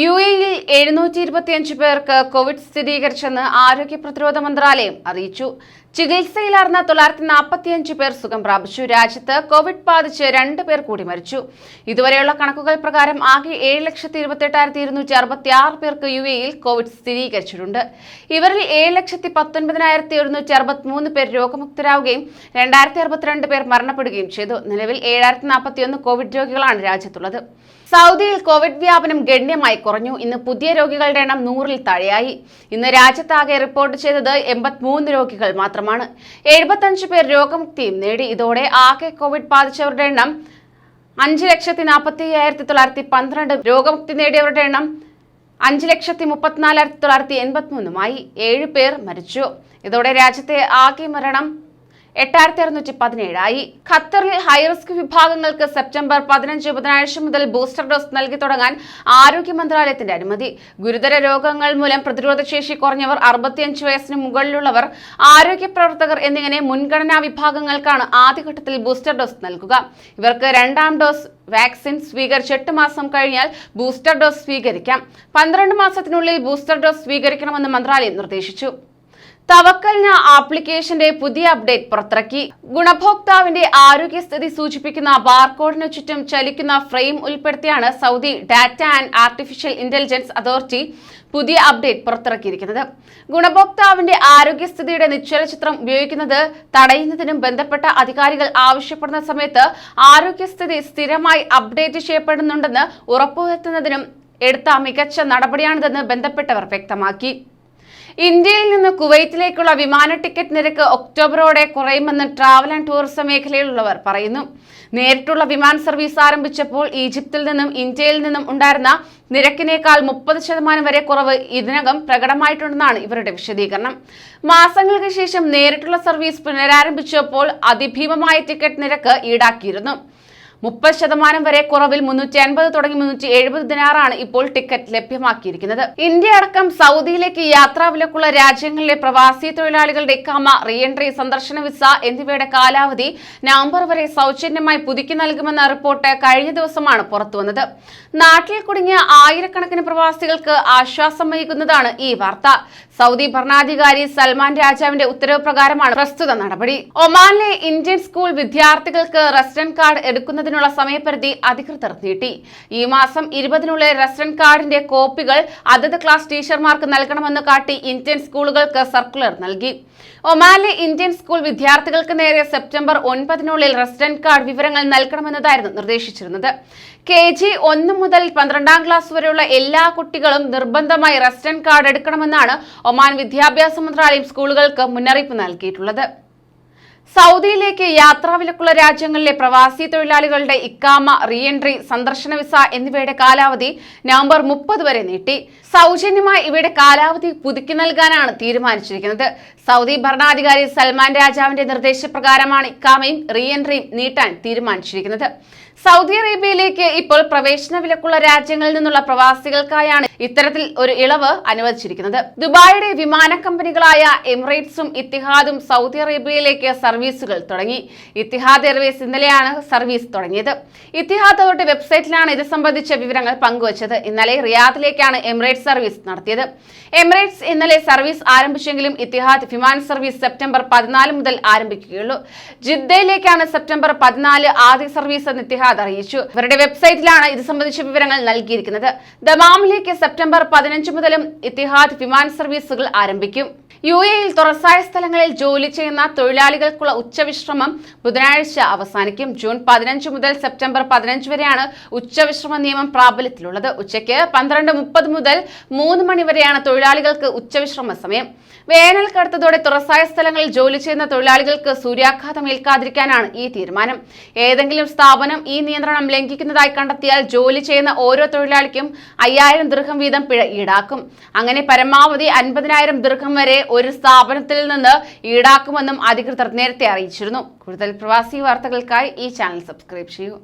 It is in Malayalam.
യു എയിൽ എഴുന്നൂറ്റി ഇരുപത്തിയഞ്ച് പേർക്ക് കോവിഡ് സ്ഥിരീകരിച്ചെന്ന് ആരോഗ്യ പ്രതിരോധ മന്ത്രാലയം അറിയിച്ചു. ചികിത്സയിലാർന്ന തൊള്ളായിരത്തി നാൽപ്പത്തിയഞ്ച് പേർ സുഖം പ്രാപിച്ചു. രാജ്യത്ത് കോവിഡ് ബാധിച്ച് രണ്ട് പേർ കൂടി മരിച്ചു. ഇതുവരെയുള്ള കണക്കുകൾ പ്രകാരം ആകെ ഏഴ് ലക്ഷത്തി ഇരുപത്തെട്ടായിരത്തി ഇരുന്നൂറ്റി അറുപത്തി ആറ് പേർക്ക് യു എയിൽ കോവിഡ് സ്ഥിരീകരിച്ചിട്ടുണ്ട്. ഇവരിൽ ഏഴ് ലക്ഷത്തി പത്തൊൻപതിനായിരത്തി ഒരുന്നൂറ്റി അറുപത്തിമൂന്ന് പേർ രോഗമുക്തരാവുകയും രണ്ടായിരത്തി അറുപത്തിരണ്ട് പേർ മരണപ്പെടുകയും ചെയ്തു. നിലവിൽ ഏഴായിരത്തി നാൽപ്പത്തിയൊന്ന് കോവിഡ് രോഗികളാണ് രാജ്യത്തുള്ളത്. സൗദിയിൽ കോവിഡ് വ്യാപനം ഗണ്യമായി കുറഞ്ഞു. ഇന്ന് പുതിയ രോഗികളുടെ എണ്ണം നൂറിൽ താഴെയായി. ഇന്ന് രാജ്യത്താകെ റിപ്പോർട്ട് ചെയ്തത് എൺപത്തിമൂന്ന് രോഗികൾ മാത്രമാണ്. എഴുപത്തഞ്ച് പേർ രോഗമുക്തിയും നേടി. ഇതോടെ ആകെ കോവിഡ് ബാധിച്ചവരുടെ എണ്ണം അഞ്ച് ലക്ഷത്തി നാൽപ്പത്തി അയ്യായിരത്തി തൊള്ളായിരത്തി പന്ത്രണ്ട് രോഗമുക്തി നേടിയവരുടെ എണ്ണം അഞ്ച് ലക്ഷത്തി മുപ്പത്തിനാലായിരത്തി തൊള്ളായിരത്തി എൺപത്തിമൂന്നുമായി ഏഴ് പേർ മരിച്ചു. ഇതോടെ രാജ്യത്തെ ആകെ മരണം എട്ടായിരത്തി അറുന്നൂറ്റി പതിനേഴായി ഖത്തറിൽ ഹൈറിസ്ക് വിഭാഗങ്ങൾക്ക് സെപ്റ്റംബർ പതിനഞ്ച് ബുധനാഴ്ച മുതൽ ബൂസ്റ്റർ ഡോസ് നൽകി തുടങ്ങാൻ ആരോഗ്യ മന്ത്രാലയത്തിന്റെ അനുമതി. ഗുരുതര രോഗങ്ങൾ മൂലം പ്രതിരോധശേഷി കുറഞ്ഞവർ അറുപത്തിയഞ്ച് വയസ്സിന് മുകളിലുള്ളവർ ആരോഗ്യ പ്രവർത്തകർ എന്നിങ്ങനെ മുൻഗണനാ വിഭാഗങ്ങൾക്കാണ് ആദ്യഘട്ടത്തിൽ ബൂസ്റ്റർ ഡോസ് നൽകുക. ഇവർക്ക് രണ്ടാം ഡോസ് വാക്സിൻ സ്വീകരിച്ച് എട്ട് മാസം കഴിഞ്ഞാൽ ബൂസ്റ്റർ ഡോസ് സ്വീകരിക്കാം. പന്ത്രണ്ട് മാസത്തിനുള്ളിൽ ബൂസ്റ്റർ ഡോസ് സ്വീകരിക്കണമെന്ന് മന്ത്രാലയം നിർദ്ദേശിച്ചു. തവക്കൽന ആപ്ലിക്കേഷന്റെ പുതിയ അപ്ഡേറ്റ് പുറത്തിറക്കി. ഗുണഭോക്താവിന്റെ ആരോഗ്യസ്ഥിതി സൂചിപ്പിക്കുന്ന ബാർകോഡിനു ചുറ്റും ചലിക്കുന്ന ഫ്രെയിം ഉൾപ്പെടുത്തിയാണ് Saudi data and artificial intelligence authority പുതിയ അപ്ഡേറ്റ് പുറത്തിറക്കിയിരിക്കുന്നത്. ഗുണഭോക്താവിന്റെ ആരോഗ്യസ്ഥിതിയുടെ നിശ്ചല ചിത്രം ഉപയോഗിക്കുന്നത് തടയുന്നതിനും ബന്ധപ്പെട്ട അധികാരികൾ ആവശ്യപ്പെടുന്ന സമയത്ത് ആരോഗ്യസ്ഥിതി സ്ഥിരമായി അപ്ഡേറ്റ് ചെയ്യപ്പെടുന്നുണ്ടെന്ന് ഉറപ്പുവരുത്തുന്നതിനും എടുത്ത മികച്ച നടപടിയാണിതെന്ന് ബന്ധപ്പെട്ടവർ വ്യക്തമാക്കി. ഇന്ത്യയിൽ നിന്ന് കുവൈറ്റിലേക്കുള്ള വിമാന ടിക്കറ്റ് നിരക്ക് ഒക്ടോബറോടെ കുറയുമെന്ന് ട്രാവൽ ആൻഡ് ടൂറിസം മേഖലയിലുള്ളവർ പറയുന്നു. നേരിട്ടുള്ള വിമാന സർവീസ് ആരംഭിച്ചപ്പോൾ ഈജിപ്തിൽ നിന്നും ഇന്ത്യയിൽ നിന്നും ഉണ്ടായിരുന്ന നിരക്കിനേക്കാൾ മുപ്പത് ശതമാനം വരെ കുറവ് ഇതിനകം പ്രകടമായിട്ടുണ്ടെന്നാണ് ഇവരുടെ വിശദീകരണം. മാസങ്ങൾക്ക് ശേഷം നേരിട്ടുള്ള സർവീസ് പുനരാരംഭിച്ചപ്പോൾ അതിഭീമമായ ടിക്കറ്റ് നിരക്ക് ഈടാക്കിയിരുന്നു. മുപ്പത് ശതമാനം വരെ കുറവിൽ മുന്നൂറ്റി അൻപത് തുടങ്ങി മുന്നൂറ്റി എഴുപത് ദിനാറാണ് ഇപ്പോൾ ടിക്കറ്റ് ലഭ്യമാക്കിയിരിക്കുന്നത്. ഇന്ത്യ അടക്കം സൗദിയിലേക്ക് യാത്രാ വിലക്കുള്ള രാജ്യങ്ങളിലെ പ്രവാസി തൊഴിലാളികളുടെ ഇക്കാമ റീഎൻട്രി സന്ദർശന വിസ എന്നിവയുടെ കാലാവധി നവംബർ വരെ സൗജന്യമായി പുതുക്കി നൽകുമെന്ന റിപ്പോർട്ട് കഴിഞ്ഞ ദിവസമാണ് പുറത്തുവന്നത്. നാട്ടിൽ കുടുങ്ങിയ ആയിരക്കണക്കിന് പ്രവാസികൾക്ക് ആശ്വാസം ആശ്വാസമേകുന്നതാണ് ഈ വാർത്ത. സൗദി ഭരണാധികാരി സൽമാൻ രാജാവിന്റെ ഉത്തരവ് പ്രകാരമാണ് പ്രസ്തുത നടപടി. ഒമാനിലെ ഇന്ത്യൻ സ്കൂൾ വിദ്യാർത്ഥികൾക്ക് റെസിഡന്റ് കാർഡ് എടുക്കുന്നതിനുള്ള സമയപരിധി അധികൃതർ നീട്ടി. ഈ മാസം ഇരുപതിനുള്ളിൽ റെസിഡന്റ് കാർഡിന്റെ കോപ്പികൾ അതത് ക്ലാസ് ടീച്ചർമാർക്ക് നൽകണമെന്ന് കാട്ടി ഇന്ത്യൻ സ്കൂളുകൾക്ക് സർക്കുലർ നൽകി. ഒമാനിലെ ഇന്ത്യൻ സ്കൂൾ വിദ്യാർത്ഥികൾക്ക് നേരെ സെപ്റ്റംബർ ഒൻപതിനുള്ളിൽ റെസിഡന്റ് കാർഡ് വിവരങ്ങൾ നൽകണമെന്നതായിരുന്നു നിർദ്ദേശിച്ചിരുന്നത്. കെ ജി ഒന്ന് മുതൽ പന്ത്രണ്ടാം ക്ലാസ് വരെയുള്ള എല്ലാ കുട്ടികളും നിർബന്ധമായി റെസിഡന്റ് കാർഡ് എടുക്കണമെന്നാണ് ഒമാൻ വിദ്യാഭ്യാസ മന്ത്രാലയം സ്കൂളുകൾക്ക് മുന്നറിയിപ്പ് നൽകിയിട്ടുള്ളത്. സൗദിയിലേക്ക് യാത്രാവിലക്കുള്ള രാജ്യങ്ങളിലെ പ്രവാസി തൊഴിലാളികളുടെ ഇക്കാമ റീഎൻട്രി സന്ദർശന വിസ എന്നിവയുടെ കാലാവധി നവംബർ മുപ്പത് വരെ നീട്ടി. സൗജന്യമായി ഇവയുടെ കാലാവധി പുതുക്കി നൽകാനാണ് തീരുമാനിച്ചിരിക്കുന്നത്. സൗദി ഭരണാധികാരി സൽമാൻ രാജാവിന്റെ നിർദ്ദേശപ്രകാരമാണ് ഇക്കാമയും റീ എൻട്രിയും നീട്ടാൻ തീരുമാനിച്ചിരിക്കുന്നത്. സൗദി അറേബ്യയിലേക്ക് ഇപ്പോൾ പ്രവേശന വിലക്കുള്ള രാജ്യങ്ങളിൽ നിന്നുള്ള പ്രവാസികൾക്കായാണ് ഇത്തരത്തിൽ ഒരു ഇളവ് അനുവദിച്ചിരിക്കുന്നത്. ദുബായിയുടെ വിമാന കമ്പനികളായ എമിറേറ്റ്സും ഇത്തിഹാദും സൗദി അറേബ്യയിലേക്ക് സർവീസുകൾ തുടങ്ങി. ഇത്തിഹാദ് എയർവേസ് ഇന്നലെയാണ് സർവീസ് തുടങ്ങിയത്. ഇത്തിഹാദ് അവരുടെ വെബ്സൈറ്റിലാണ് ഇത് സംബന്ധിച്ച വിവരങ്ങൾ പങ്കുവച്ചത്. ഇന്നലെ റിയാദിലേക്കാണ് എമിറേറ്റ്സ് സർവീസ് നടത്തിയത്. എമിറേറ്റ്സ് ഇന്നലെ സർവീസ് ആരംഭിച്ചെങ്കിലും ഇത്തിഹാദ് വിമാന സർവീസ് സെപ്റ്റംബർ പതിനാല് മുതൽ ആരംഭിക്കുകയുള്ളൂ. ജിദ്ദയിലേക്കാണ് സെപ്റ്റംബർ പതിനാല് ആദ്യ സർവീസ് എന്ന് ഇത്തിഹാദ് അറിയിച്ചു. ഇവരുടെ വെബ്സൈറ്റിലാണ് ഇത് സംബന്ധിച്ച വിവരങ്ങൾ നൽകിയിരിക്കുന്നത്. ദമാമിലേക്ക് സെപ്റ്റംബർ പതിനഞ്ച് മുതലും ഇത്തിഹാദ് വിമാന സർവീസുകൾ ആരംഭിക്കും. യു എയിൽ തുറസായ സ്ഥലങ്ങളിൽ ജോലി ചെയ്യുന്ന തൊഴിലാളികൾക്കുള്ള ഉച്ചവിശ്രമം ബുധനാഴ്ച അവസാനിക്കും. ജൂൺ പതിനഞ്ച് മുതൽ സെപ്റ്റംബർ പതിനഞ്ച് വരെയാണ് ഉച്ചവിശ്രമ നിയമം പ്രാബല്യത്തിലുള്ളത്. ഉച്ചയ്ക്ക് പന്ത്രണ്ട് മുപ്പത് മുതൽ മൂന്ന് മണി വരെയാണ് തൊഴിലാളികൾക്ക് ഉച്ചവിശ്രമ സമയം. വേനൽ കടുത്തതോടെ തുറസായ സ്ഥലങ്ങളിൽ ജോലി ചെയ്യുന്ന തൊഴിലാളികൾക്ക് സൂര്യാഘാതം ഏൽക്കാതിരിക്കാനാണ് ഈ തീരുമാനം. ഏതെങ്കിലും സ്ഥാപനം ഈ നിയന്ത്രണം ലംഘിക്കുന്നതായി കണ്ടെത്തിയാൽ ജോലി ചെയ്യുന്ന ഓരോ തൊഴിലാളിക്കും അയ്യായിരം ദീർഘം വീതം പിഴ ഈടാക്കും. അങ്ങനെ പരമാവധി അൻപതിനായിരം ദീർഘം വരെ ഒരു സ്ഥാപനത്തിൽ നിന്ന് ഈടാക്കുമെന്നും അധികൃതർ നേരത്തെ അറിയിച്ചിരുന്നു. കൂടുതൽ പ്രവാസി വാർത്തകൾക്കായി ഈ ചാനൽ സബ്സ്ക്രൈബ് ചെയ്യൂ.